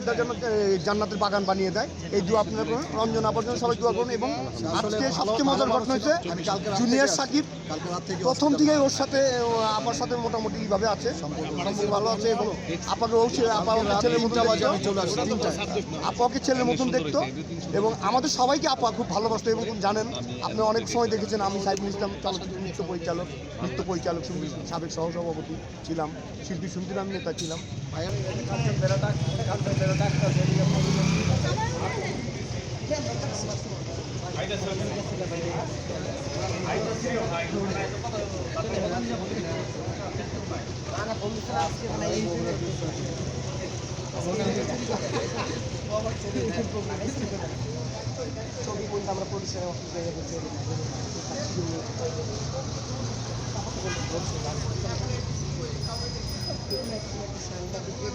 ঠাকুরদা যেন জান্নাতের বাগান বানিয়ে দেয়। এই দু আপনারা করুন। রঞ্জন আবর্জন সবাই দোয়া করুন এবং আজকে সবচেয়ে মজার ঘটনা রাত জুনিয়র সাকিব রাত থেকে ওর সাথে ও আপার সাথে মোটামুটি এইভাবে আছে। ভালো আছে এবং ছে- আপা ওকে ছেলের মতো বাজে আমি দেখতো। চলে আসছি। তিনটায় আপাকে ছেলের মতন দেখতো এবং আমাদের সবাইকে আপা খুব ভালোবাসতো এবং জানেন আপনি অনেক সময় দেখেছেন আমি সাইফুল ইসলাম চলচ্চিত্র নৃত্য পরিচালক নৃত্য পরিচালক সমিতি সাবেক সহসভাপতি ছিলাম শিল্পী শুনছিলাম নেতা ছিলাম। ছবি বলতে আমরা প্রতিষ্ঠানে অফিসে গেছি সাংবাদিকের